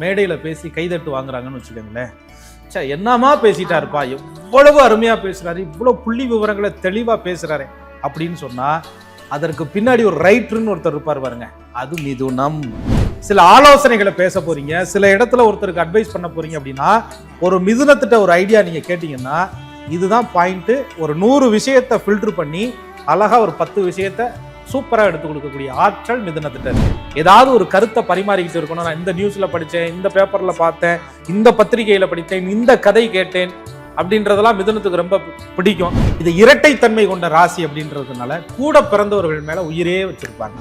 மேடையில் பேசி கைதட்டு வாங்குறாங்கன்னு வச்சுக்கோங்களேன். சே என்னமா பேசிட்டாருப்பா? எவ்வளவு அருமையாக பேசுகிறாரு இவ்வளோ புள்ளி விவரங்களை தெளிவாக பேசுகிறாரு அப்படின்னு சொன்னால் அதற்கு பின்னாடி ஒரு ரைட்டர்னு ஒருத்தர் இருப்பார் பாருங்க. அது மிதுனம். சில ஆலோசனைகளை பேச போறீங்க சில இடத்துல ஒருத்தருக்கு அட்வைஸ் பண்ண போறீங்க அப்படின்னா ஒரு மிதுனத்திட்ட ஒரு ஐடியா நீங்க கேட்டீங்கன்னா இதுதான் பாயிண்ட்டு ஒரு நூறு விஷயத்தை ஃபில்டர் பண்ணி அழகா ஒரு பத்து விஷயத்தை சூப்பரா எடுத்து கொடுக்கக்கூடிய ஆற்றல் மிதுனத்திட்ட இருக்கு. ஏதாவது ஒரு கருத்தை பரிமாறிக்கிட்டு இருக்கணும். நான் இந்த நியூஸ்ல படிச்சேன் இந்த பேப்பர்ல பார்த்தேன் இந்த பத்திரிகையில படித்தேன் இந்த கதை கேட்டேன் அப்படின்றதெல்லாம் மிதுனத்துக்கு ரொம்ப பிடிக்கும். இது இரட்டைத்தன்மை கொண்ட ராசி அப்படின்றதுனால கூட பிறந்தவர்கள் மேல உயிரே வச்சிருப்பாங்க.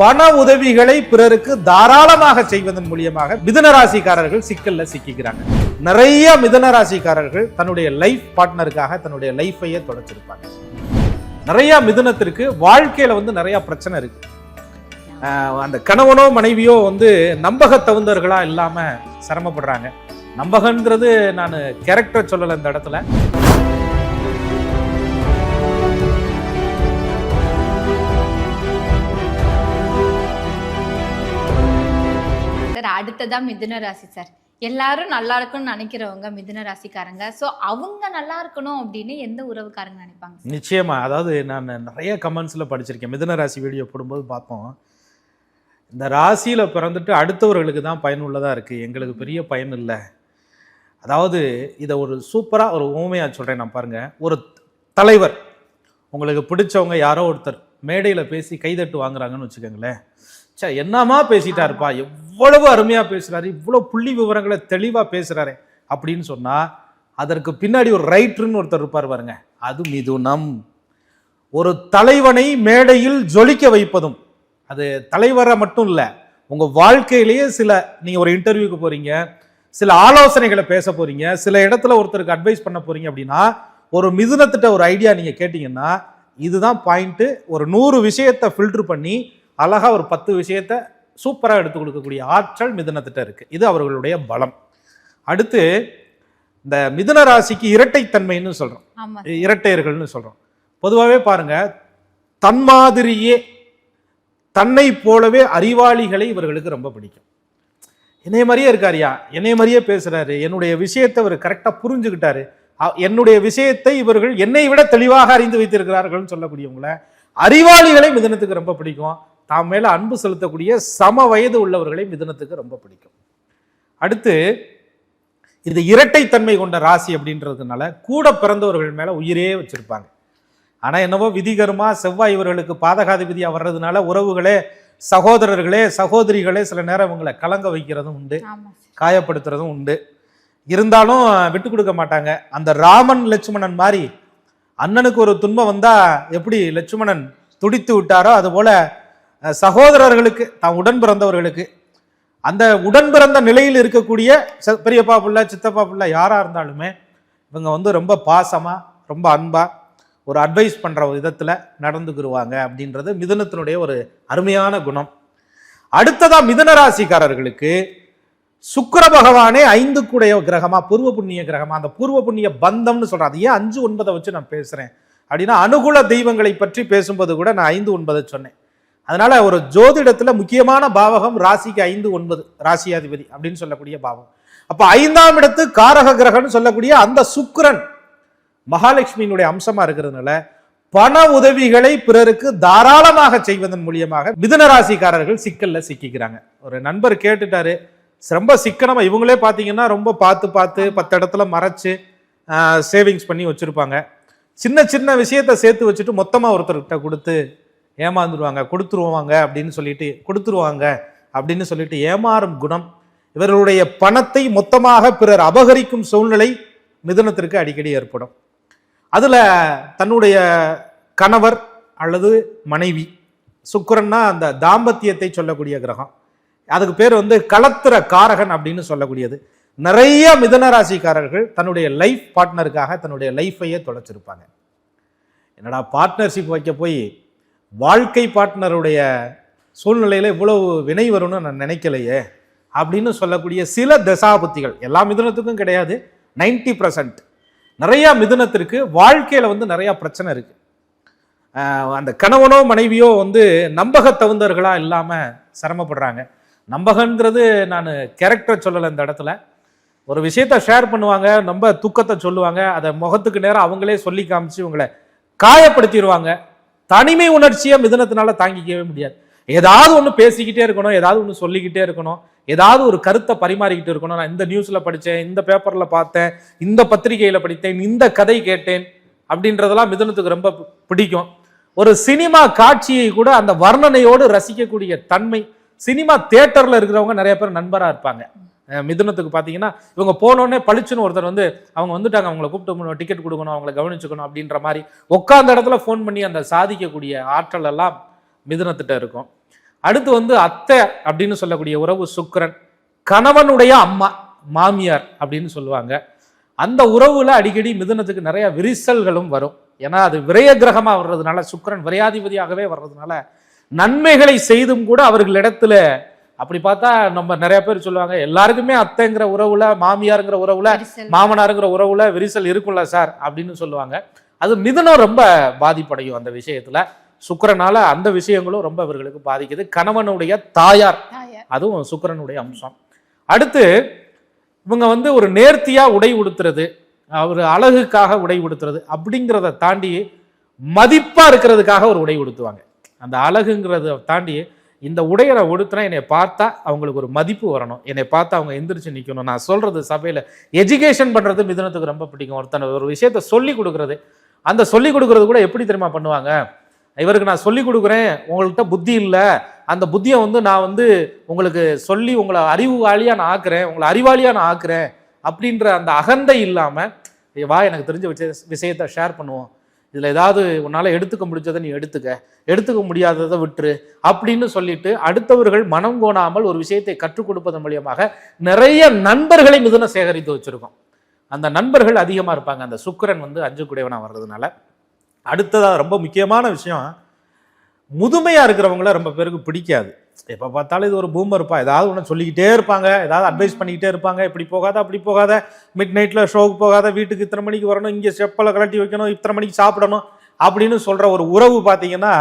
பண உதவிகளை பிறருக்கு தாராளமாக செய்வதன் மூலியமாக மிதன ராசிக்காரர்கள் சிக்கல்ல சிக்கிக்கிறாங்க. நிறைய மிதன ராசிக்காரர்கள் தன்னுடைய லைஃப் பார்ட்னருக்காக தன்னுடைய லைஃபையே தொலைச்சிருப்பாங்க. நிறைய மிதுனத்திற்கு வாழ்க்கையில வந்து நிறைய பிரச்சனை இருக்கு. அந்த கணவனோ மனைவியோ வந்து நம்பக தகுந்தவர்களா இல்லாம சிரமப்படுறாங்க. நம்பகன்றது நான் கேரக்டர் சொல்லல இந்த இடத்துல. சார் அடுத்ததா மிதுன ராசி சார். எல்லாரும் நல்லா இருக்கும்னு நினைக்கிறவங்க மிதுன ராசிக்காரங்க. ஸோ அவங்க நல்லா இருக்கணும் அப்படின்னு எந்த உறவுக்காரங்க நினைப்பாங்க? நிச்சயமா. அதாவது நான் நிறைய கமெண்ட்ஸில் படிச்சிருக்கேன். மிதுன ராசி வீடியோ போடும்போது பார்ப்போம். இந்த ராசியில் பிறந்துட்டு அடுத்தவர்களுக்கு தான் பயனுள்ளதாக இருக்குது எங்களுக்கு பெரிய பயன் இல்லை. அதாவது இதை ஒரு சூப்பராக ஒரு ஊமையாக சொல்கிறேன் நான் பாருங்கள் ஒரு தலைவர். உங்களுக்கு பிடிச்சவங்க யாரோ ஒருத்தர் மேடையில் பேசி கைதட்டு வாங்குறாங்கன்னு வச்சுக்கோங்களேன். சே என்னமா பேசிட்டாருப்பா எவ்வளவு அருமையா பேசுறாரு இவ்வளவு புள்ளி விவரங்களை தெளிவா பேசுறாரு அப்படின்னு சொன்னா அதற்கு பின்னாடி ஒரு ரைட்டர்னு ஒருத்தர் இருப்பார் பாருங்க. அது மிதுனம். ஒரு தலைவனை மேடையில் ஜொலிக்க வைப்பதும். அது தலைவரை மட்டும் இல்லை உங்க வாழ்க்கையிலேயே சில நீங்க ஒரு இன்டர்வியூக்கு போறீங்க சில ஆலோசனைகளை பேச போறீங்க சில இடத்துல ஒருத்தருக்கு அட்வைஸ் பண்ண போறீங்க அப்படின்னா ஒரு மிதுனத்திட்ட ஒரு ஐடியா நீங்க கேட்டீங்கன்னா இதுதான் பாயிண்ட் ஒரு நூறு விஷயத்தை ஃபில்டர் பண்ணி அழகா ஒரு பத்து விஷயத்த சூப்பரா எடுத்து கொடுக்கக்கூடிய ஆற்றல் மிதுனத்திட்ட இருக்கு. இது அவர்களுடைய பலம். அடுத்து இந்த மிதுன ராசிக்கு இரட்டைத்தன்மைன்னு சொல்றோம். ஆமா. இரட்டையர்கள்னு சொல்றோம். பொதுவாகவே பாருங்க தன் மாதிரியே தன்னை போலவே அறிவாளிகளை இவர்களுக்கு ரொம்ப பிடிக்கும். என்னைய மாதிரியே இருக்காருயா என்னைய மாதிரியே பேசுறாரு. என்னுடைய விஷயத்தை இவர் கரெக்டா புரிஞ்சுக்கிட்டாரு. என்னுடைய விஷயத்தை இவர்கள் என்னை விட தெளிவாக அறிந்து வைத்திருக்கிறார்கள்னு சொல்லக்கூடியவங்கள அறிவாளிகளை மிதனத்துக்கு ரொம்ப பிடிக்கும். தாம் மேல அன்பு செலுத்தக்கூடிய சம வயது உள்ளவர்களை மிதனத்துக்கு ரொம்ப பிடிக்கும். அடுத்து இது இரட்டைத்தன்மை கொண்ட ராசி அப்படின்றதுனால கூட பிறந்தவர்கள் மேல உயிரே வச்சிருப்பாங்க. ஆனா என்னவோ விதிகரமா செவ்வாய் இவர்களுக்கு பாதகாதிபதியா வர்றதுனால உறவுகளே சகோதரர்களே சகோதரிகளே சில நேரம் இவங்களை கலங்க வைக்கிறதும் உண்டு காயப்படுத்துறதும் உண்டு. இருந்தாலும் விட்டு கொடுக்க மாட்டாங்க. அந்த ராமன் லட்சுமணன் மாதிரி அண்ணனுக்கு ஒரு துன்பம் வந்தா எப்படி லட்சுமணன் துடித்து விட்டாரோ அதுபோல சகோதரர்களுக்கு தான் உடன் பிறந்தவர்களுக்கு அந்த உடன் பிறந்த நிலையில் இருக்கக்கூடிய பெரியப்பா பிள்ளை சித்தப்பா பிள்ளை யாராக இருந்தாலுமே இவங்க வந்து ரொம்ப பாசமாக ரொம்ப அன்பாக ஒரு அட்வைஸ் பண்ணுற விதத்தில் நடந்துக்கிடுவாங்க அப்படின்றது மிதுனத்தினுடைய ஒரு அருமையான குணம். அடுத்ததாக மிதுன ராசிக்காரர்களுக்கு சுக்கிர பகவானே ஐந்து கூடைய கிரகமா பூர்வ புண்ணிய கிரகமா அந்த பூர்வ புண்ணிய பந்தம்னு சொல்றேன் அது ஏன் அஞ்சு ஒன்பதை வச்சு நான் பேசுறேன்? அப்படின்னா அனுகூல தெய்வங்களை பற்றி பேசும்போது கூட நான் ஐந்து ஒன்பதை சொன்னேன். அதனால ஒரு ஜோதிடத்துல முக்கியமான பாவகம் ராசிக்கு ஐந்து ஒன்பது ராசியாதிபதி அப்படின்னு சொல்லக்கூடிய பாவம். அப்ப ஐந்தாம் இடத்து காரக கிரகம்னு சொல்லக்கூடிய அந்த சுக்கரன் மகாலட்சுமியினுடைய அம்சமா இருக்கிறதுனால பண உதவிகளை பிறருக்கு தாராளமாக செய்வதன் மூலியமாக மிதுன ராசிக்காரர்கள் சிக்கல்ல சிக்கிக்கிறாங்க. ஒரு நண்பர் கேட்டுட்டாரு ரொம்ப சிக்கனமா இவங்களே பாத்தீங்கன்னா ரொம்ப பார்த்து பார்த்து பத்து இடத்துல மறைச்சு சேவிங்ஸ் பண்ணி வச்சிருப்பாங்க. சின்ன சின்ன விஷயத்த சேர்த்து வச்சுட்டு மொத்தமா ஒருத்தர்கிட்ட கொடுத்து ஏமாந்துருவாங்க கொடுத்துருவாங்க அப்படின்னு சொல்லிட்டு கொடுத்துருவாங்க அப்படின்னு சொல்லிட்டு ஏமாறும் குணம். இவர்களுடைய பணத்தை மொத்தமாக பிறர் அபகரிக்கும் சூழ்நிலை மிதனத்திற்கு அடிக்கடி ஏற்படும். அதில் தன்னுடைய கணவர் அல்லது மனைவி சுக்கரன்னா அந்த தாம்பத்தியத்தை சொல்லக்கூடிய கிரகம். அதுக்கு பேர் வந்து களத்திர காரகன் அப்படின்னு சொல்லக்கூடியது. நிறைய மிதன ராசிக்காரர்கள் தன்னுடைய லைஃப் பார்ட்னருக்காக தன்னுடைய லைஃபையே தொலைச்சிருப்பாங்க. என்னடா பார்ட்னர்ஷிப் வைக்க போய் வாழ்க்கை பார்ட்னருடைய சூழ்நிலையில் இவ்வளவு வினை வரும்னு நான் நினைக்கலையே அப்படின்னு சொல்லக்கூடிய சில தசாபுத்திகள். எல்லா மிதுனத்துக்கும் கிடையாது. நைன்டி பர்சன்ட் நிறையா மிதுனத்திற்கு வாழ்க்கையில் வந்து நிறையா பிரச்சனை இருக்குது அந்த கணவனோ மனைவியோ வந்து நம்பக தகுந்தவர்களாக இல்லாமல் சிரமப்படுறாங்க. நம்பகன்றது நான் கேரக்டர் சொல்லலை இந்த இடத்துல. ஒரு விஷயத்த ஷேர் பண்ணுவாங்க ரொம்ப துக்கத்தை சொல்லுவாங்க அதை முகத்துக்கு நேரம் அவங்களே சொல்லி காமிச்சு இவங்களை காயப்படுத்திடுவாங்க தனிமை உணர்ச்சியை மிதனத்தினால தாங்கிக்கவே முடியாது. ஏதாவது ஒன்று பேசிக்கிட்டே இருக்கணும் ஏதாவது ஒன்று சொல்லிக்கிட்டே இருக்கணும் ஏதாவது ஒரு கருத்தை பரிமாறிக்கிட்டு இருக்கணும். நான் இந்த நியூஸில் படித்தேன் இந்த பேப்பரில் பார்த்தேன் இந்த பத்திரிகையில் படித்தேன் இந்த கதை கேட்டேன் அப்படின்றதெல்லாம் மிதுனத்துக்கு ரொம்ப பிடிக்கும். ஒரு சினிமா காட்சியை கூட அந்த வர்ணனையோடு ரசிக்கக்கூடிய தன்மை சினிமா தேட்டரில் இருக்கிறவங்க நிறைய பேர் நண்பராக இருப்பாங்க. மிதுனத்துக்கு பார்த்தீங்கன்னா இவங்க போனோடனே பளிச்சுன்னு ஒருத்தர் வந்து அவங்க வந்துட்டாங்க அவங்கள கூப்பிட்டு டிக்கெட் கொடுக்கணும் அவங்கள கவனிச்சுக்கணும் அப்படின்ற மாதிரி உட்காந்த இடத்துல ஃபோன் பண்ணி அந்த சாதிக்கக்கூடிய ஆற்றல் எல்லாம் மிதுனத்திட்ட இருக்கும். அடுத்து வந்து அத்தை அப்படின்னு சொல்லக்கூடிய உறவு சுக்கரன் கணவனுடைய அம்மா மாமியார் அப்படின்னு சொல்லுவாங்க. அந்த உறவுல அடிக்கடி மிதுனத்துக்கு நிறைய விரிசல்களும் வரும். ஏன்னா அது விரய கிரகமாக வர்றதுனால சுக்கிரன் விரையாதிபதியாகவே வர்றதுனால நன்மைகளை செய்தும் கூட அவர்களிடத்துல அப்படி பார்த்தா நம்ம நிறைய பேர் சொல்லுவாங்க எல்லாருக்குமே அத்தைங்கிற உறவுல மாமியாருங்கிற உறவுல. மாமனாருங்கிற உறவுல விரிசல் இருக்கும்ல சார் அப்படின்னு சொல்லுவாங்க. அது மிதுனம் ரொம்ப பாதிப்படையும் அந்த விஷயத்துல. சுக்கிரனால அந்த விஷயங்களும் ரொம்ப இவர்களுக்கு பாதிக்குது. கணவனுடைய தாயார் தாயார். அதுவும் சுக்கிரனுடைய அம்சம். அடுத்து இவங்க வந்து ஒரு நேர்த்தியா உடை உடுத்துறது ஒரு அழகுக்காக உடை உடுத்துறது அப்படிங்கிறத தாண்டி மதிப்பா இருக்கிறதுக்காக ஒரு உடை உடுத்துவாங்க. அந்த அழகுங்கிறத தாண்டி இந்த உடையை நான் உடுத்தினா என்னை பார்த்தா அவங்களுக்கு ஒரு மதிப்பு வரணும். என்னை பார்த்தா அவங்க எந்திரிச்சு நிற்கணும் நான் சொல்றது சபையில் எஜுகேஷன் பண்ணுறது மிதுனத்துக்கு ரொம்ப பிடிக்கும். ஒருத்தனை ஒரு விஷயத்த சொல்லி கொடுக்கறது. அந்த சொல்லி கொடுக்குறது கூட எப்படி தெரியுமா பண்ணுவாங்க? இவருக்கு நான் சொல்லி கொடுக்குறேன் உங்கள்கிட்ட புத்தி இல்லை. அந்த புத்தியை வந்து நான் வந்து உங்களுக்கு சொல்லி உங்களை அறிவாளியா நான் ஆக்குறேன் உங்களை அறிவாளியாக நான் ஆக்குறேன் அப்படின்ற அந்த அகந்தை இல்லாமல் வா எனக்கு தெரிஞ்ச விஷய விஷயத்த ஷேர் பண்ணுவோம். இதில் ஏதாவது உன்னால் எடுத்துக்க முடிஞ்சதை நீ எடுத்துக்க. எடுத்துக்க முடியாததை விட்டுரு அப்படின்னு சொல்லிட்டு அடுத்தவர்கள் மனம் கோணாமல் ஒரு விஷயத்தை கற்றுக் கொடுப்பதன் மூலியமாக நிறைய நண்பர்களை மிதுன சேகரித்து வச்சுருக்கோம். அந்த நண்பர்கள் அதிகமாக இருப்பாங்க. அந்த சுக்கிரன் வந்து அஞ்சு குடையவனாக வர்றதுனால. அடுத்ததாக ரொம்ப முக்கியமான விஷயம் முதுமையாக இருக்கிறவங்கள ரொம்ப பேருக்கு பிடிக்காது. எப்போ பார்த்தாலும் இது ஒரு பூமர் இருப்பா ஏதாவது ஒன்று சொல்லிக்கிட்டே இருப்பாங்க. ஏதாவது அட்வைஸ் பண்ணிக்கிட்டே இருப்பாங்க. இப்படி போகாத அப்படி போகாத. மிட் நைட்டில் ஷோவுக்கு போகாத. வீட்டுக்கு இத்தனை மணிக்கு வரணும். இங்கே செப்பலை கழட்டி வைக்கணும். இத்தனை மணிக்கு சாப்பிடணும். அப்படின்னு சொல்கிற ஒரு உறவு பார்த்தீங்கன்னா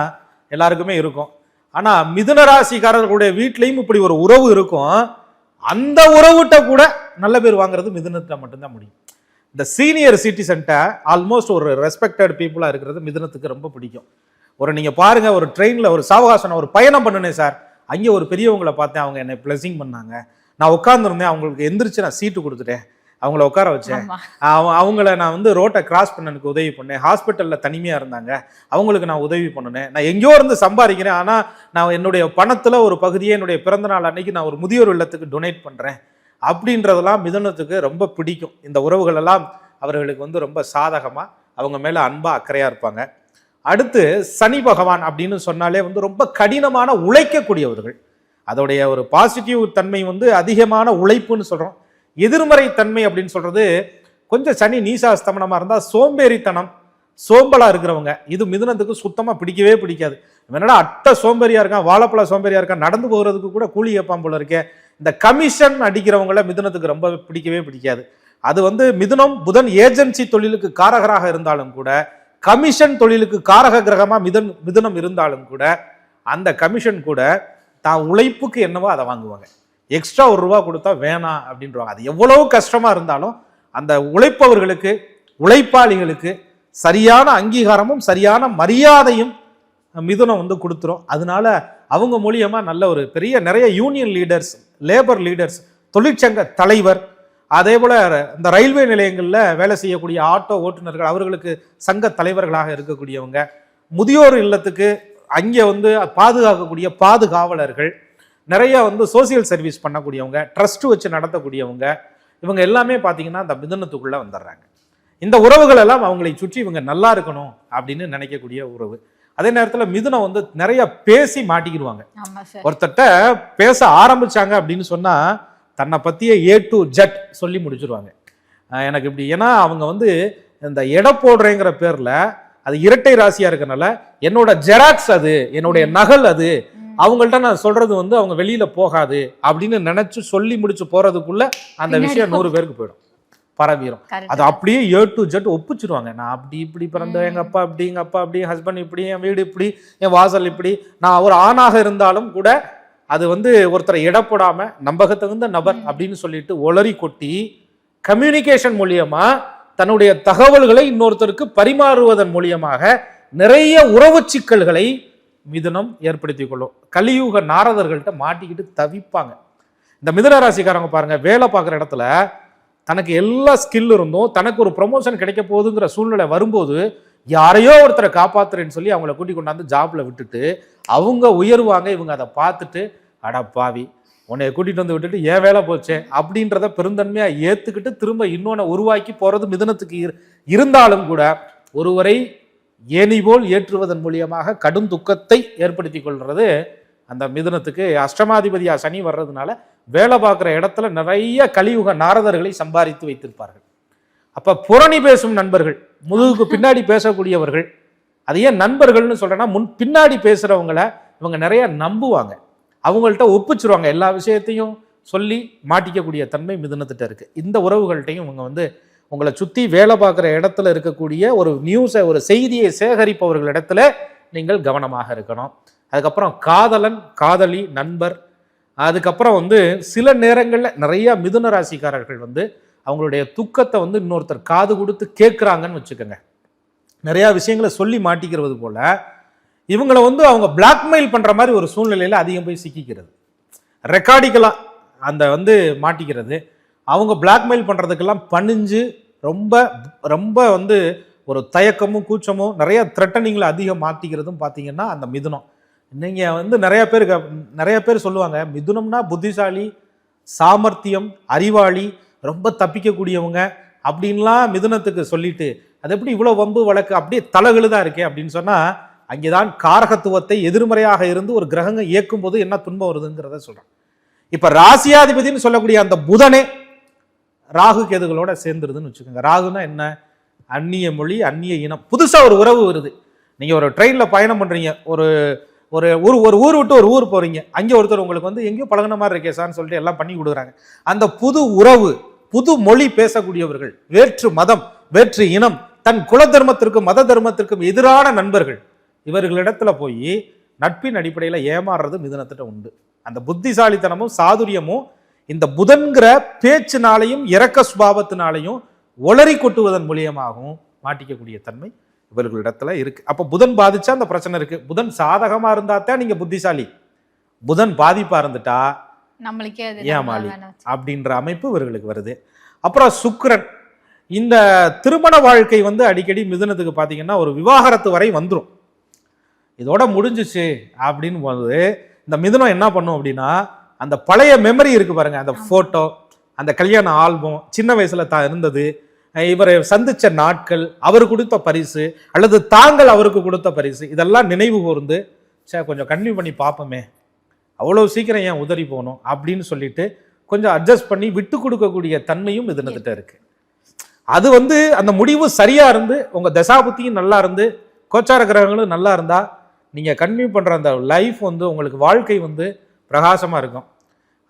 எல்லாருக்குமே இருக்கும். ஆனால் மிதுன ராசிக்காரர்களுடைய வீட்லேயும் இப்படி ஒரு உறவு இருக்கும். அந்த உறவுகிட்ட கூட நல்ல பேர் வாங்குறது மிதுனத்தில் மட்டும்தான் முடியும். இந்த சீனியர் சிட்டிசன்ட்ட ஆல்மோஸ்ட் ஒரு ரெஸ்பெக்டட் பீப்புளாக இருக்கிறது மிதுனத்துக்கு ரொம்ப பிடிக்கும். ஒரு நீங்கள் பாருங்க ஒரு ட்ரெயினில் ஒரு சாவகாசம் ஒரு பயணம் பண்ணுனேன் சார். அங்கே ஒரு பெரியவங்களை பார்த்தேன் அவங்க என்னை பிளஸிங் பண்ணாங்க. நான் உட்காந்துருந்தேன் அவங்களுக்கு எந்திரிச்சு நான் சீட்டு கொடுத்துட்டேன். அவங்கள உட்கார வச்சேன். அவ அவங்கள நான் வந்து ரோட்டை கிராஸ் பண்ணனுக்கு உதவி பண்ணேன். ஹாஸ்பிட்டலில் தனிமையாக இருந்தாங்க. அவங்களுக்கு நான் உதவி பண்ணினேன். நான் எங்கேயோ இருந்து சம்பாதிக்கிறேன் ஆனால் நான் என்னுடைய பணத்தில் ஒரு பகுதியை என்னுடைய பிறந்த நாள் அன்னைக்கு நான் ஒரு முதியோர் இல்லத்துக்கு டொனேட் பண்ணுறேன் அப்படின்றதெல்லாம் மிதுனத்துக்கு ரொம்ப பிடிக்கும். இந்த உறவுகள் எல்லாம் அவர்களுக்கு வந்து ரொம்ப சாதகமாக அவங்க மேலே அன்பாக அக்கறையாக இருப்பாங்க. அடுத்து சனி பகவான் அப்படின்னு சொன்னாலே வந்து ரொம்ப கடினமான உழைக்கக்கூடியவர்கள். அதோடைய ஒரு பாசிட்டிவ் தன்மை வந்து அதிகமான உழைப்புன்னு சொல்கிறோம் எதிர்மறை தன்மை அப்படின்னு சொல்கிறது கொஞ்சம் சனி நீசாஸ்தமனமாக இருந்தால் சோம்பேறித்தனம் சோம்பலாக இருக்கிறவங்க. இது மிதுனத்துக்கு சுத்தமாக பிடிக்கவே பிடிக்காது. என்னடா அட்டை சோம்பேறியாக இருக்கான் வாழைப்பழ சோம்பேறியாக இருக்கான் நடந்து போகிறதுக்கு கூட கூலி கேட்பான் போல இருக்கே. இந்த கமிஷன் அடிக்கிறவங்கள மிதுனத்துக்கு ரொம்ப பிடிக்கவே பிடிக்காது. அது வந்து மிதுனம் புதன் ஏஜென்சி தொழிலுக்கு காரகராக இருந்தாலும் கூட கமிஷன் தொழிலுக்கு காரக கிரகமாக மிதன் மிதுனம் இருந்தாலும் கூட அந்த கமிஷன் கூட தான் உழைப்புக்கு என்னவோ அதை வாங்குவாங்க. எக்ஸ்ட்ரா ஒரு ரூபா கொடுத்தா வேணாம் அப்படின்றவாங்க. அது எவ்வளவு கஷ்டமாக இருந்தாலும் அந்த உழைப்பவர்களுக்கு உழைப்பாளிகளுக்கு சரியான அங்கீகாரமும் சரியான மரியாதையும் மிதுனம் வந்து கொடுத்துரும். அதனால அவங்க மூலியமாக நல்ல ஒரு பெரிய நிறைய யூனியன் லீடர்ஸ் லேபர் லீடர்ஸ் தொழிற்சங்க தலைவர் அதே போல இந்த ரயில்வே நிலையங்களில் வேலை செய்யக்கூடிய ஆட்டோ ஓட்டுநர்கள் அவர்களுக்கு சங்க தலைவர்களாக இருக்கக்கூடியவங்க முதியோர் இல்லத்துக்கு அங்கே வந்து பாதுகாக்கக்கூடிய பாதுகாவலர்கள் நிறைய வந்து சோசியல் சர்வீஸ் பண்ணக்கூடியவங்க ட்ரஸ்ட் வச்சு நடத்தக்கூடியவங்க இவங்க எல்லாமே பார்த்தீங்கன்னா இந்த மிதுனத்துக்குள்ள வந்துடுறாங்க. இந்த உறவுகள் எல்லாம் அவங்களை சுற்றி இவங்க நல்லா இருக்கணும் அப்படின்னு நினைக்கக்கூடிய உறவு. அதே நேரத்தில் மிதுனம் வந்து நிறைய பேசி மாட்டிக்கிடுவாங்க. ஒருத்தட்ட பேச ஆரம்பிச்சாங்க அப்படின்னு சொன்னா தன்னை பத்திய ஏ டு ஜட் சொல்லி முடிச்சிருவாங்க. எனக்கு இப்படி ஏன்னா அவங்க வந்து இந்த எடை போடுறேங்கிற பேர்ல அது இரட்டை ராசியா இருக்கனால என்னோட ஜெராக்ஸ் அது என்னுடைய நகல் அது அவங்கள்ட்ட நான் சொல்றது வந்து அவங்க வெளியில போகாது அப்படின்னு நினைச்சு சொல்லி முடிச்சு போறதுக்குள்ள அந்த விஷயம் நூறு பேருக்கு போயிடும். பரவிடும். அது அப்படியே ஏ டு ஜெட் ஒப்பிச்சிருவாங்க. நான் அப்படி இப்படி பிறந்த எங்க அப்பா இப்படி எங்க அப்பா இப்படி ஹஸ்பண்ட் இப்படி என் வீடு இப்படி என் வாசல் இப்படி நான் ஒரு ஆணாக இருந்தாலும் கூட அது வந்து ஒருத்தரை இடப்படாம நம்பகத்தகுந்த நபர் அப்படின்னு சொல்லிட்டு ஒளரி கொட்டி கம்யூனிகேஷன் மூலியமா தன்னுடைய தகவல்களை இன்னொருத்தருக்கு பரிமாறுவதன் மூலியமாக நிறைய உறவு சிக்கல்களை மிதுனம் ஏற்படுத்திக் கொள்ளும். கலியுக நாரதர்கள்ட்ட மாட்டிக்கிட்டு தவிப்பாங்க. இந்த மிதுன ராசிக்காரங்க பாருங்க வேலை பார்க்குற இடத்துல தனக்கு எல்லா ஸ்கில் இருந்தும் தனக்கு ஒரு ப்ரொமோஷன் கிடைக்க போகுதுங்கிற சூழ்நிலை வரும்போது யாரையோ ஒருத்தரை காப்பாத்துறேன்னு சொல்லி அவங்கள கூட்டி கொண்டாந்து ஜாப்ல விட்டுட்டு அவங்க உயர்வாங்க இவங்க அதை பார்த்துட்டு அட பாவி உன்னைய கூட்டிட்டு வந்து விட்டுட்டு ஏன் வேலை போச்சே? அப்படின்றத பெருந்தன்மையா ஏத்துக்கிட்டு திரும்ப இன்னொன்னு உருவாக்கி போறது மிதனத்துக்கு இரு- இருந்தாலும் கூட ஒருவரை ஏனி போல் ஏற்றுவதன் மூலியமாக கடும் துக்கத்தை ஏற்படுத்தி கொள்றது அந்த மிதனத்துக்கு அஷ்டமாதிபதியா சனி வர்றதுனால வேலை பார்க்குற இடத்துல நிறைய கலியுக நாரதர்களை சம்பாதித்து வைத்திருப்பார்கள். அப்போ புரணி பேசும் நண்பர்கள் முதுகுக்கு பின்னாடி பேசக்கூடியவர்கள் அது ஏன் நண்பர்கள்னு சொல்கிறேன்னா முன் பின்னாடி பேசுகிறவங்கள இவங்க நிறைய நம்புவாங்க. அவங்கள்ட்ட ஒப்பிச்சிருவாங்க. எல்லா விஷயத்தையும் சொல்லி மாட்டிக்கக்கூடிய தன்மை மிதுனத்திட்ட இருக்குது இந்த உறவுகள்கிட்டையும் இவங்க வந்து உங்களை சுற்றி வேலை பார்க்குற இடத்துல இருக்கக்கூடிய ஒரு நியூஸை ஒரு செய்தியை சேகரிப்பவர்கள் இடத்துல நீங்கள் கவனமாக இருக்கணும். அதுக்கப்புறம் காதலன் காதலி நண்பர் அதுக்கப்புறம் வந்து சில நேரங்களில் நிறையா மிதுன ராசிக்காரர்கள் வந்து அவங்களுடைய துக்கத்தை வந்து இன்னொருத்தர் காது கொடுத்து கேட்குறாங்கன்னு வச்சுக்கோங்க. நிறையா விஷயங்களை சொல்லி மாட்டிக்கிறது போல் இவங்களை வந்து அவங்க பிளாக்மெயில் பண்ணுற மாதிரி ஒரு சூழ்நிலையில் அதிகம் போய் சிக்கிக்கிறது. ரெக்கார்டிக்கலாக அந்த வந்து மாட்டிக்கிறது. அவங்க பிளாக்மெயில் பண்ணுறதுக்கெல்லாம் பணிஞ்சு ரொம்ப ரொம்ப வந்து ஒரு தயக்கமும் கூச்சமும் நிறைய த்ரெட்டனிங்களை அதிகம் மாட்டிக்கிறதும் பார்த்தீங்கன்னா அந்த மிதுனம். நீங்கள் வந்து நிறைய பேர் க- நிறைய பேர் சொல்லுவாங்க மிதுனம்னா புத்திசாலி சாமர்த்தியம் அறிவாளி ரொம்ப தப்பிக்கக்கூடியவங்க அப்படின்லாம் மிதுனத்துக்கு சொல்லிட்டு அது எப்படி இவ்வளோ வம்பு வழக்கு? அப்படியே தலகுழுதா இருக்கே? அப்படின்னு சொன்னால் அங்கே தான் காரகத்துவத்தை எதிர்மறையாக இருந்து ஒரு கிரகங்கள் இயக்கும் போது என்ன துன்பம் வருதுங்கிறத சொல்கிறேன் இப்போ ராசியாதிபதினு சொல்லக்கூடிய அந்த புதனே ராகு கேதுகளோட சேர்ந்துருதுன்னு வச்சுக்கோங்க. ராகுனா என்ன? அந்நிய மொழி அந்நிய இனம். புதுசாக ஒரு உறவு வருது. நீங்கள் ஒரு ட்ரெயினில் பயணம் பண்ணுறீங்க ஒரு ஒரு ஊர் ஒரு ஊர் விட்டு ஒரு ஊர் போகிறீங்க அங்கே ஒருத்தர் உங்களுக்கு வந்து எங்கேயோ பழகுன மாதிரி இருக்கே சார்னு சொல்லிட்டு எல்லாம் பண்ணி கொடுக்குறாங்க. அந்த புது உறவு புது மொழி பேசக்கூடியவர்கள் வேற்று மதம் வேற்று இனம் தன் குல தர்மத்திற்கும் மத தர்மத்திற்கும் எதிரான நண்பர்கள் இவர்களிடத்துல போய் நட்பின் அடிப்படையில் ஏமாறுறது மிதுனத்திட்ட உண்டு. அந்த புத்திசாலித்தனமும் சாதுரியமும் இந்த புதன்கிற பேச்சினாலையும் இரக்க சுபாவத்தினாலையும் ஒளரி கொட்டுவதன் மூலியமாகவும் மாட்டிக்கக்கூடிய தன்மை இவர்களிடத்துல இருக்கு. அப்போ புதன் பாதிச்சா அந்த பிரச்சனை இருக்கு. புதன் சாதகமா இருந்தா தான் நீங்க புத்திசாலி. புதன் பாதிப்பா இருந்துட்டா நம்மளுக்கே அது ஏமாளி. அப்படின்ற அமைப்பு இவர்களுக்கு வருது. அப்புறம் சுக்கிரன் இந்த திருமண வாழ்க்கை வந்து அடிக்கடி மிதுனத்துக்கு பார்த்தீங்கன்னா ஒரு விவாகரத்து வரை வந்துடும் இதோட முடிஞ்சுச்சு அப்படின்னு போது இந்த மிதுனம் என்ன பண்ணும் அப்படின்னா அந்த பழைய மெமரி இருக்கு பாருங்க அந்த ஃபோட்டோ அந்த கல்யாண ஆல்பம் சின்ன வயசுல தான் இருந்தது. இவரை சந்திச்ச நாட்கள் அவர் கொடுத்த பரிசு அல்லது தாங்கள் அவருக்கு கொடுத்த பரிசு இதெல்லாம் நினைவு கூர்ந்து சே கொஞ்சம் கன்டினியூ பண்ணி பார்ப்போமே அவ்வளோ சீக்கிரம் ஏன் உதறி போகணும் அப்படின்னு சொல்லிட்டு கொஞ்சம் அட்ஜஸ்ட் பண்ணி விட்டு கொடுக்கக்கூடிய தன்மையும் இதனத்திட்ட இருக்கு அது வந்து அந்த முடிவு சரியா இருந்து உங்க தசாபுத்தியும் நல்லா இருந்து கோச்சார கிரகங்களும் நல்லா இருந்தா நீங்க கன்டினியூ பண்ற அந்த லைஃப் வந்து உங்களுக்கு வாழ்க்கை வந்து பிரகாசமா இருக்கும்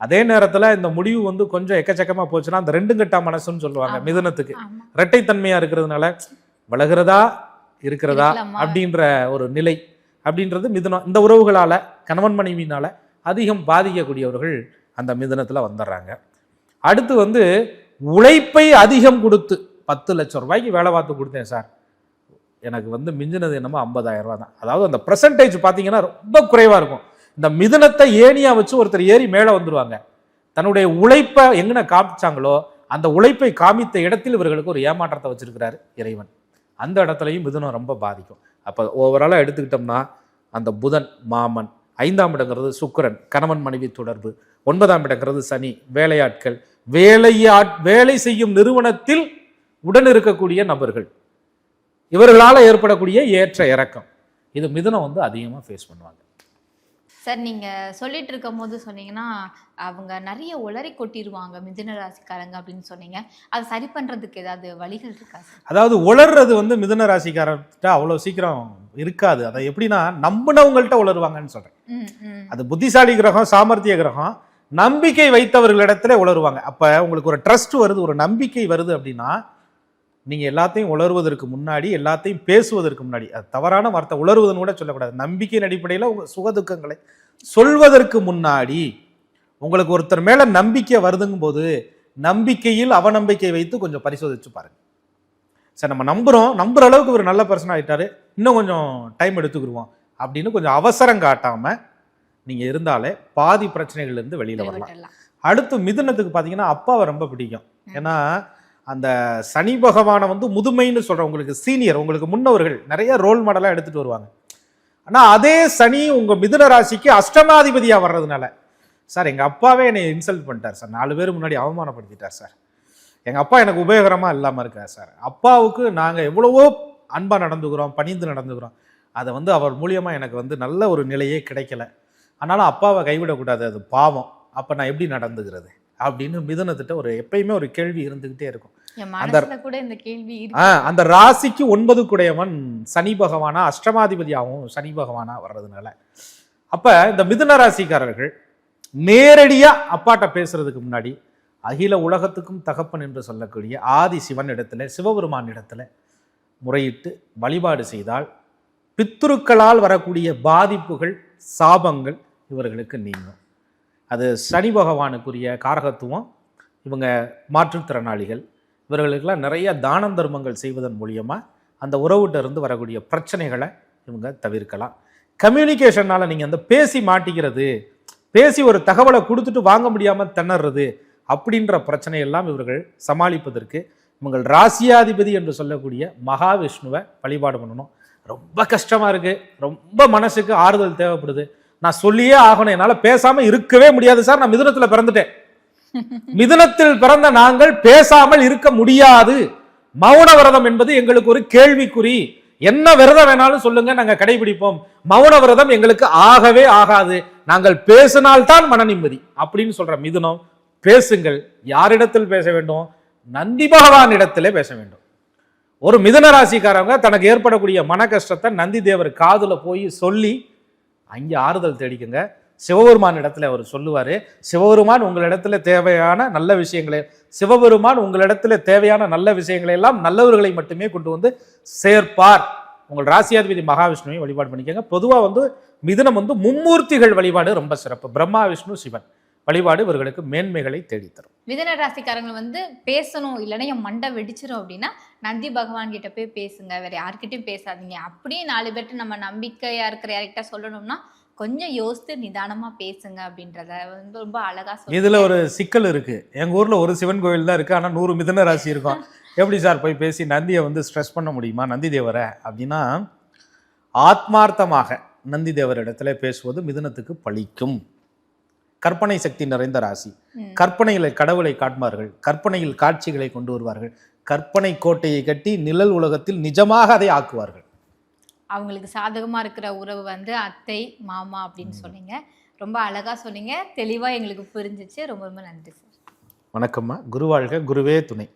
அதே நேரத்துல இந்த முடிவு வந்து கொஞ்சம் எக்கச்சக்கமா போச்சுன்னா அந்த ரெண்டு கட்டா மனசுன்னு சொல்லுவாங்க. மிதுனத்துக்கு ஆமா. இரட்டைத்தன்மையா இருக்கிறதுனால விலகிறதா இருக்கிறதா? அப்படின்ற ஒரு நிலை அப்படின்றது மிதுனம் இந்த உறவுகளால கணவன் மனைவினால அதிகம் பாதிக்கக்கூடியவர்கள் அந்த மிதனத்தில் வந்துடுறாங்க அடுத்து வந்து உழைப்பை அதிகம் கொடுத்து பத்து லட்சம் ரூபாய்க்கு வேலை பார்த்து கொடுத்தேன் சார். எனக்கு வந்து மிஞ்சினது என்னமோ ஐம்பதாயிரம் ரூபா தான். அதாவது அந்த பர்சன்டேஜ் பார்த்தீங்கன்னா ரொம்ப குறைவாக இருக்கும். இந்த மிதனத்தை ஏனியாக வச்சு ஒருத்தர் ஏறி மேலே வந்துருவாங்க. தன்னுடைய உழைப்பை எங்கன காமிச்சாங்களோ அந்த உழைப்பை காமித்த இடத்தில் இவர்களுக்கு ஒரு ஏமாற்றத்தை வச்சிருக்கிறாரு இறைவன். அந்த இடத்துலையும் மிதுனம் ரொம்ப பாதிக்கும். அப்போ ஓவராலாக எடுத்துக்கிட்டோம்னா அந்த புதன் மாமன் ஐந்தாம் இடங்கிறது சுக்கிரன் கணவன் மனைவி தொடர்பு. ஒன்பதாம் இடங்கிறது சனி வேலையாட்கள். வேலையாட் வேலை செய்யும் நிறுவனத்தில் உடன் இருக்கக்கூடிய நபர்கள். இவர்களால் ஏற்படக்கூடிய ஏற்ற இறக்கம். இது மிதுனம் வந்து அதிகமாக ஃபேஸ் பண்ணுவாங்க. சார் நீங்க சொல்லிட்டு இருக்கும் போது சொன்னீங்கன்னா அவங்க நிறைய உளறி கொட்டிடுவாங்க மிதுன ராசிக்காரங்க அப்படின்னு சொன்னீங்க. அதை சரி பண்றதுக்கு ஏதாவது வழிகள் இருக்கா அதாவது உளர்றது வந்து மிதுன ராசிக்காரர்கிட்ட அவ்வளோ சீக்கிரம் இருக்காது. அதை எப்படின்னா நம்பினவங்கள்ட்ட உளருவாங்கன்னு சொல்கிறேன். அது புத்திசாலி கிரகம் சாமர்த்திய கிரகம் நம்பிக்கை வைத்தவர்களிடத்துல உளருவாங்க. அப்போ உங்களுக்கு ஒரு ட்ரஸ்ட் வருது ஒரு நம்பிக்கை வருது அப்படின்னா நீங்கள் எல்லாத்தையும் உளறுவதற்கு முன்னாடி எல்லாத்தையும் பேசுவதற்கு முன்னாடி அது தவறான வார்த்தை உளறுவதுன்னு கூட சொல்லக்கூடாது. நம்பிக்கையின் அடிப்படையில் உங்கள் சுகதுக்கங்களை சொல்வதற்கு முன்னாடி உங்களுக்கு ஒருத்தர் மேல நம்பிக்கை வருதுங்கும் போது நம்பிக்கையில் அவநம்பிக்கை வைத்து கொஞ்சம் பரிசோதிச்சு பாருங்க. சரி நம்ம நம்புறோம். நம்புற அளவுக்கு ஒரு நல்ல பர்சன் ஆயிட்டாரு. இன்னும் கொஞ்சம் டைம் எடுத்துக்கிடுவோம் அப்படின்னு கொஞ்சம் அவசரம் காட்டாம நீங்க இருந்தாலே பாதி பிரச்சனைகள்ல இருந்து வெளியில வரலாம். அடுத்து மிதுனத்துக்கு பார்த்தீங்கன்னா அப்பாவை ரொம்ப பிடிக்கும். ஏன்னா அந்த சனி பகவானை வந்து முதுமைன்னு சொல்கிறேன் உங்களுக்கு சீனியர் உங்களுக்கு முன்னவர்கள் நிறைய ரோல் மாடலாக எடுத்துட்டு வருவாங்க. ஆனால் அதே சனி உங்கள் மிதுன ராசிக்கு அஷ்டமாதிபதியாக வர்றதுனால சார் எங்கள் அப்பாவே என்னை இன்சல்ட் பண்ணிட்டார் சார். நாலு பேர் முன்னாடி அவமானப்படுத்திட்டார் சார். எங்கள் அப்பா எனக்கு உபயோகரமாக இல்லாமல் இருக்கார் சார். அப்பாவுக்கு நாங்கள் எவ்வளவோ அன்பாக நடந்துக்கிறோம் பணிந்து நடந்துக்கிறோம். அதை வந்து அவர் மூலியமாக எனக்கு வந்து நல்ல ஒரு நிலையே கிடைக்கல. ஆனாலும் அப்பாவை கைவிடக்கூடாது அது பாவம். அப்போ நான் எப்படி நடந்துக்கிறது? அப்படின்னு மிதுனத்திட்ட ஒரு எப்பயுமே ஒரு கேள்வி இருந்துக்கிட்டே இருக்கும். இந்த கேள்வி இருக்கு. ஆ, அந்த ராசிக்கு ஒன்பது குடையவன் சனி பகவானா அஷ்டமாதிபதியாகவும் சனி பகவானா வர்றதுனால. அப்ப இந்த மிதுன ராசிக்காரர்கள் நேரடியா அப்பாட்ட பேசுறதுக்கு முன்னாடி அகில உலகத்துக்கும் தகப்பன் என்று சொல்லக்கூடிய ஆதி சிவன் இடத்துல சிவபெருமான் இடத்துல முறையிட்டு வழிபாடு செய்தால் பித்துருக்களால் வரக்கூடிய பாதிப்புகள் சாபங்கள் இவர்களுக்கு நீங்கும். அது சனி பகவானுக்குரிய காரகத்துவம். இவங்க மாற்றுத்திறனாளிகள். இவர்களுக்கெல்லாம் நிறைய தானம் தர்மங்கள் செய்வதன் மூலியமாக அந்த உறவுகிட்ட இருந்து வரக்கூடிய பிரச்சனைகளை இவங்க தவிர்க்கலாம். கம்யூனிகேஷனால் நீங்கள் அந்த பேசி மாட்டிக்கிறது பேசி ஒரு தகவலை கொடுத்துட்டு வாங்க முடியாமல் திணறது அப்படின்ற பிரச்சனையெல்லாம் இவர்கள் சமாளிப்பதற்கு இவங்கள் ராசியாதிபதி என்று சொல்லக்கூடிய மகாவிஷ்ணுவை வழிபாடு பண்ணணும். ரொம்ப கஷ்டமாக இருக்குது ரொம்ப மனசுக்கு ஆறுதல் தேவைப்படுது. நான் சொல்லியே ஆகணும். என்னால் பேசாமல் இருக்கவே முடியாது சார். நான் மிதுனத்தில் பிறந்துட்டேன். மிதுனத்தில் பிறந்த நாங்கள் பேசாமல் இருக்க முடியாது. மௌன விரதம் என்பது எங்களுக்கு ஒரு கேள்விக்குறி. என்ன விரதம் வேணாலும் சொல்லுங்க நாங்க கடைபிடிப்போம். மௌன விரதம் எங்களுக்கு ஆகவே ஆகாது. நாங்கள் பேசினால்தான் மன நிம்மதி. அப்படின்னு சொல்ற மிதுனம் பேசுங்கள். யாரிடத்தில் பேச வேண்டும்? நந்தி பகவான் இடத்திலே பேச வேண்டும். ஒரு மிதன ராசிக்காரவங்க தனக்கு ஏற்படக்கூடிய மன கஷ்டத்தை நந்தி தேவர் காதில் போய் சொல்லி அங்கே ஆறுதல் தேடிக்குங்க. சிவபெருமான் இடத்துல அவர் சொல்லுவார் சிவபெருமான் உங்களிடத்துல தேவையான நல்ல விஷயங்களை சிவபெருமான் உங்களிடத்துல தேவையான நல்ல விஷயங்களை எல்லாம் நல்லவர்களை மட்டுமே கொண்டு வந்து சேர்ப்பார். உங்கள் ராசியாதிபதி மகாவிஷ்ணுவை வழிபாடு பண்ணிக்கோங்க. பொதுவாக வந்து மிதுனம் வந்து மும்மூர்த்திகள் வழிபாடு ரொம்ப சிறப்பு. பிரம்மா விஷ்ணு சிவன். வழிபாடு இவர்களுக்கு மேன்மைகளை தேடித்தரும். மிதன ராசிக்காரங்க வந்து பேசணும் இல்லைன்னா என் மண்டை வெடிச்சிரும் அப்படின்னா நந்தி பகவான் கிட்ட போய் பேசுங்க. வேற யார்கிட்டயும் பேசாதீங்க. அப்படியே நாலு பேர்ட்ட நம்ம நம்பிக்கையா இருக்கிற யார்கிட்ட சொல்லணும்னா கொஞ்சம் யோசித்து நிதானமா பேசுங்க அப்படின்றத வந்து ரொம்ப அழகா சொல்லுங்க இதுல ஒரு சிக்கல் இருக்கு. எங்க ஊர்ல ஒரு சிவன் கோயில் தான் இருக்கு. ஆனா நூறு மிதுன ராசி இருக்கும். எப்படி சார் போய் பேசி நந்தியை வந்து ஸ்ட்ரெஸ் பண்ண முடியுமா? நந்தி தேவரை அப்படின்னா ஆத்மார்த்தமாக நந்தி தேவர் இடத்துல பேசுவது மிதுனத்துக்கு பலிக்கும் கற்பனை சக்தி நிறைந்த ராசி. கற்பனையில கடவுளை காட்டுவார்கள் கற்பனையில் காட்சிகளை கொண்டு வருவார்கள். கற்பனை கோட்டையை கட்டி நிழல் உலகத்தில் நிஜமாக அதை ஆக்குவார்கள். அவங்களுக்கு சாதகமா இருக்கிற உறவு வந்து அத்தை மாமா அப்படின்னு சொன்னீங்க. ரொம்ப அழகா சொன்னீங்க. தெளிவா எங்களுக்கு புரிஞ்சிச்சு. ரொம்ப ரொம்ப நன்றி சார். வணக்கம்மா. குருவாழ்க குருவே துணை.